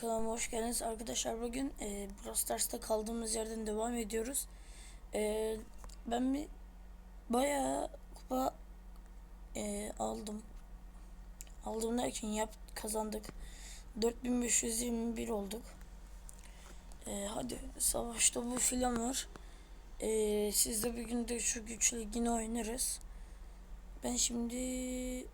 Kanalıma hoş geldiniz arkadaşlar. Bugün e, Brawl Stars'ta kaldığımız yerden devam ediyoruz. E, ben bir bayağı kupa e, aldım. Aldım derken yap kazandık. 4521 olduk. E, hadi savaşta bu filan var. E, siz de bir gün de şu güç ligini oynarız. Ben şimdi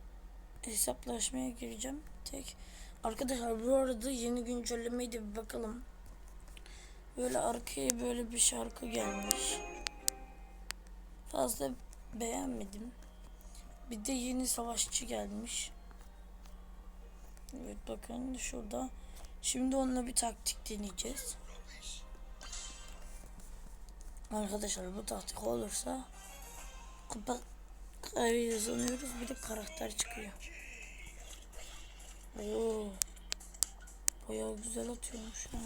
hesaplaşmaya gireceğim. Tek Arkadaşlar bu arada yeni güncellemeyi de bir bakalım. Böyle arkaya böyle bir şarkı gelmiş. Fazla beğenmedim. Bir de yeni savaşçı gelmiş. Evet bakın şurada. Şimdi onunla bir taktik deneyeceğiz. Arkadaşlar bu taktik olursa kupa kazanıyoruz. Bir de karakter çıkıyor. Oo. Bayağı güzel atıyormuş ha.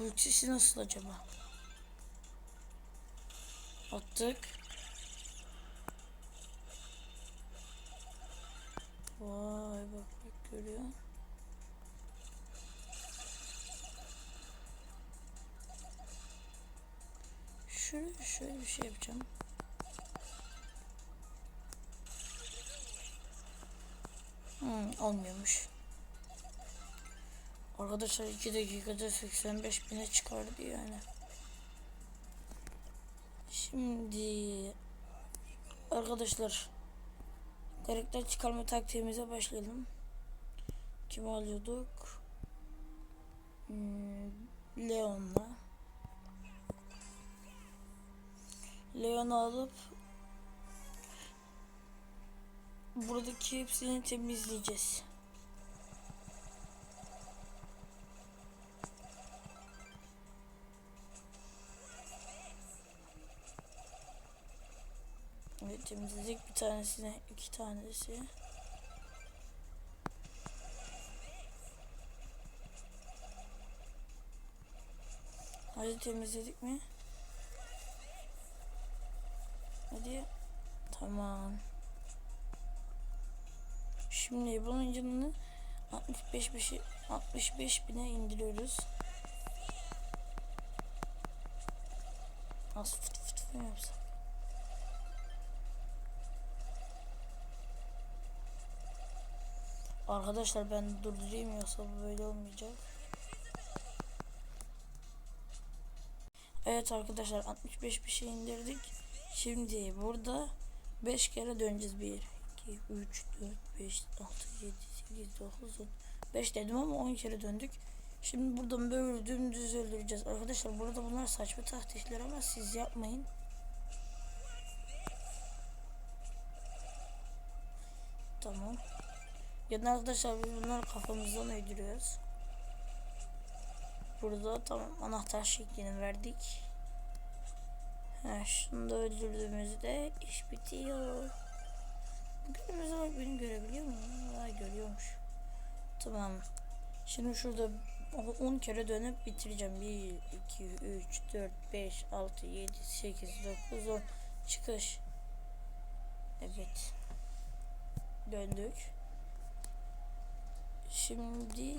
Ultisi nasıl acaba? Attık. Vay bak bak görüyor. Şöyle şöyle bir şey yapacağım. Olmuyormuş. Arkadaşlar 2 dakikada 85 bine çıkardı yani. Şimdi arkadaşlar karakter çıkarma taktiğimize başlayalım. Kim alıyorduk? Hmm, Leon'la. Leon'u alıp buradaki hepsini temizleyeceğiz. Evet temizledik bir tanesine iki tanesi. Hadi temizledik mi? Hadi. Tamam. Şimdi bunun canını 65 beşi 65 bine indiriyoruz. Az fıt fıt mı yapsak? Arkadaşlar ben durdurayım yoksa böyle olmayacak. Evet arkadaşlar 65 bir şey indirdik. Şimdi burada 5 kere döneceğiz. 1, 2, 3, 4, 5, 6, 7, 8, 9, 10. 5 dedim ama 10 kere döndük. Şimdi buradan böyle dümdüz öldüreceğiz. Arkadaşlar burada bunlar saçma taktikler ama siz yapmayın. Tamam. Yani arkadaşlar biz bunları kafamızdan uydurıyoruz. Burada tamam anahtar şeklini verdik. Ha, şunu da öldürdüğümüzde iş bitiyor. Günümüzde bak beni görebiliyor mu? Vay görüyormuş. Tamam. Şimdi şurada 10 kere dönüp bitireceğim. 1, 2, 3, 4, 5, 6, 7, 8, 9, 10. Çıkış. Evet. Döndük. Şimdi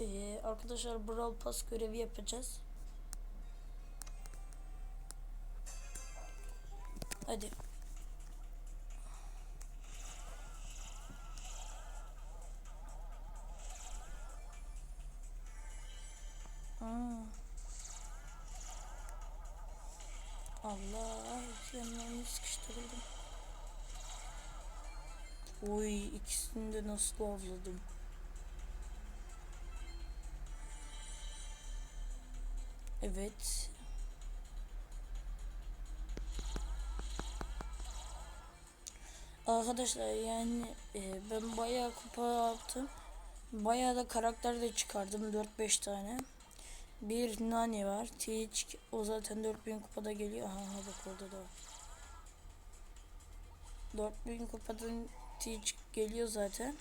e, arkadaşlar Brawl Pass görevi yapacağız. Hadi. Allah yanlarını sıkıştırıldım. Oy ikisini de nasıl avladım. Evet. Arkadaşlar yani e, ben bayağı kupa yaptım. Bayağı da karakter de çıkardım 4-5 tane. Bir Nani var. Teach o zaten 4000 kupada geliyor. Aha bak orada da var. 4000 kupadan Teach geliyor zaten.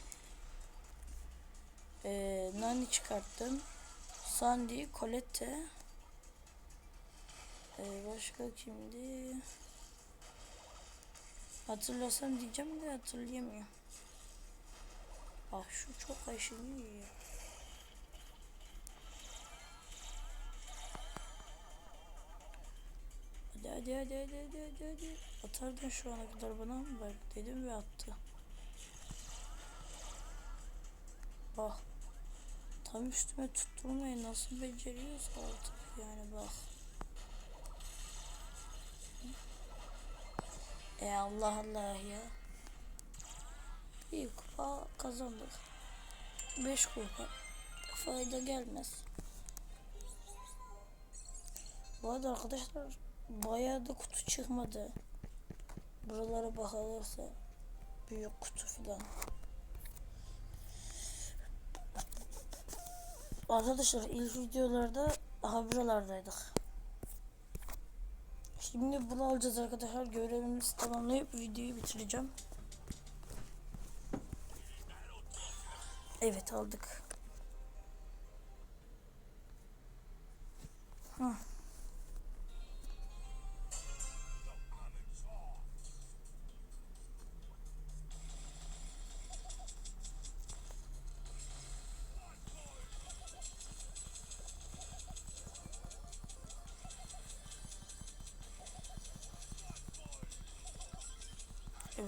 Ee, Nani çıkarttım. Sandy, Colette. Ee, başka kimdi? Hatırlasam diyeceğim de hatırlayamıyorum. Bak şu çok aşınıyor ya. Hadi hadi hadi hadi hadi hadi. Atardın şu ana kadar bana mı bak dedim ve attı. Bak. Tam üstüme tutturmayı nasıl beceriyorsa artık yani bak. E Allah Allah ya. Bir kupa kazandık. Beş kupa. Fayda gelmez. Bu arada arkadaşlar bayağı da kutu çıkmadı. Buralara bakılırsa büyük kutu filan. Arkadaşlar ilk videolarda aha buralardaydık. Şimdi bunu alacağız arkadaşlar. Görevimizi tamamlayıp videoyu bitireceğim. Evet aldık. Hı.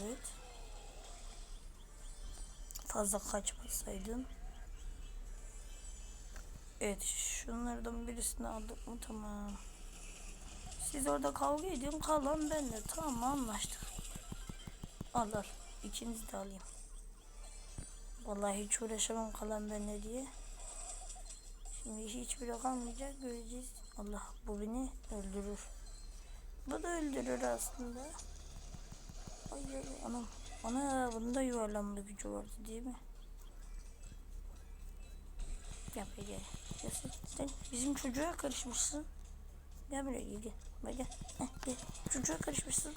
Evet. Fazla kaçmasaydım. Evet şunlardan birisini aldık mı tamam. Siz orada kavga edin kalan benle tamam anlaştık. Al al ikinizi de alayım. Vallahi hiç uğraşamam kalan benle diye. Şimdi hiçbiri kalmayacak göreceğiz. Allah bu beni öldürür. Bu da öldürür aslında. Ay ay anam. Ana bunda yuvarlanma gücü vardı değil mi? Gel be gel. Gel sen, bizim çocuğa karışmışsın. Gel buraya gel gel. Gel gel. Gel. Çocuğa karışmışsın.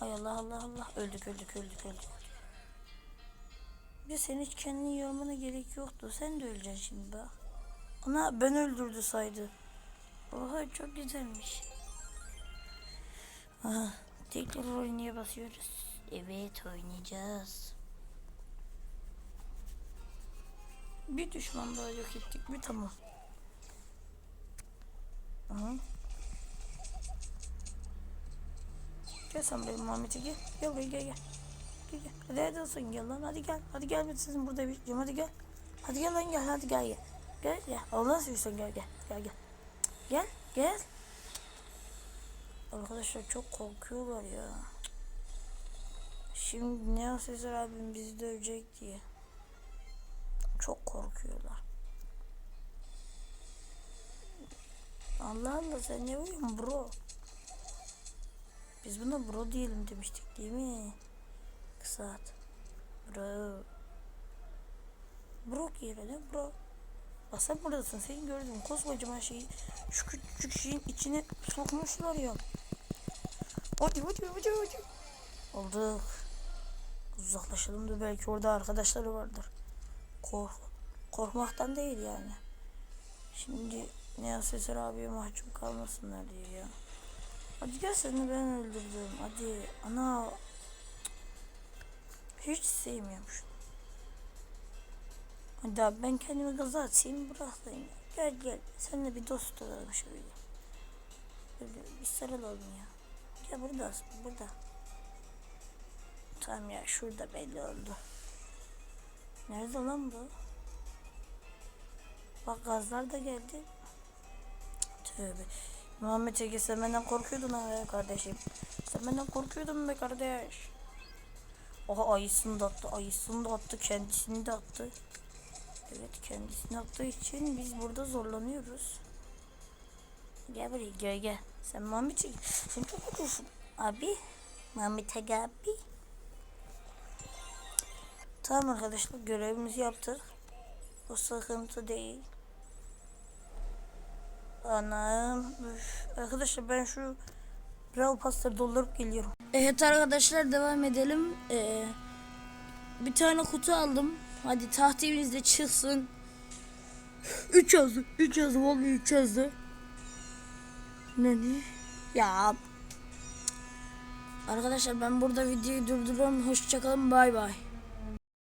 Ay Allah Allah Allah. Öldük öldük öldük öldük. Ya sen hiç kendini yormana gerek yoktu. Sen de öleceksin şimdi bak. Ana ben öldürdü saydı. Oha çok güzelmiş. Aha, tekrar oynaya basıyoruz. Evet oynayacağız. Bir düşman daha yok ettik mi tamam. Aha. Gel sen benim Muhammed'e gel. Gel buraya gel gel. Gel gel. Hadi hadi olsun gel lan hadi gel. Hadi gel ben sizin burada bekleyeceğim hadi gel. Hadi gel lan gel hadi gel gel. Gel gel. Allah seversen gel gel. Gel gel. Gel gel. Arkadaşlar çok korkuyorlar ya. Şimdi ne Sezer abim bizi dövecek diye. Çok korkuyorlar. Allah Allah sen ne vuruyorsun bro? Biz buna bro diyelim demiştik değil mi? Kısaat. Bro. Bro yerine bro. Bak sen buradasın seni gördüm. Koskocaman şeyi şu küçük şeyin içine sokmuşlar ya. Hadi hadi hadi hadi. Olduk. Uzaklaşalım da belki orada arkadaşları vardır. Kork korkmaktan değil yani. Şimdi ne Sezer abiye mahkum kalmasınlar diye ya. Hadi gel seni ben öldürdüm. Hadi ana. Hiç sevmiyorum şunu. Hadi abi ben kendimi gaza atayım bırakayım. Gel gel. Seninle bir dost olalım şöyle. Böyle bir sarılalım ya. Gel buradasın burada. Tamam ya şurada belli oldu. Nerede lan bu? Bak gazlar da geldi. Tövbe. Muhammed Ege sen benden korkuyordun ha kardeşim. Sen benden korkuyordun be kardeş. Oha ayısını da attı. Ayısını da attı. Kendisini de attı. Evet kendisini attığı için biz burada zorlanıyoruz. Gel buraya gel gel. Sen Muhammed Ege. Sen çok korkuyorsun. Abi. Muhammed Ege abi. Tamam arkadaşlar görevimizi yaptık. O sıkıntı değil. Anam. Üf. Arkadaşlar ben şu Brawl Pass'ları doldurup geliyorum. Evet arkadaşlar devam edelim. Ee, bir tane kutu aldım. Hadi tahtimizde çıksın. 3 yazdı. 3 yazdı. Vallahi 3 yazdı. Ne diyor? Ya. Arkadaşlar ben burada videoyu durduruyorum. Hoşçakalın. Bay bay.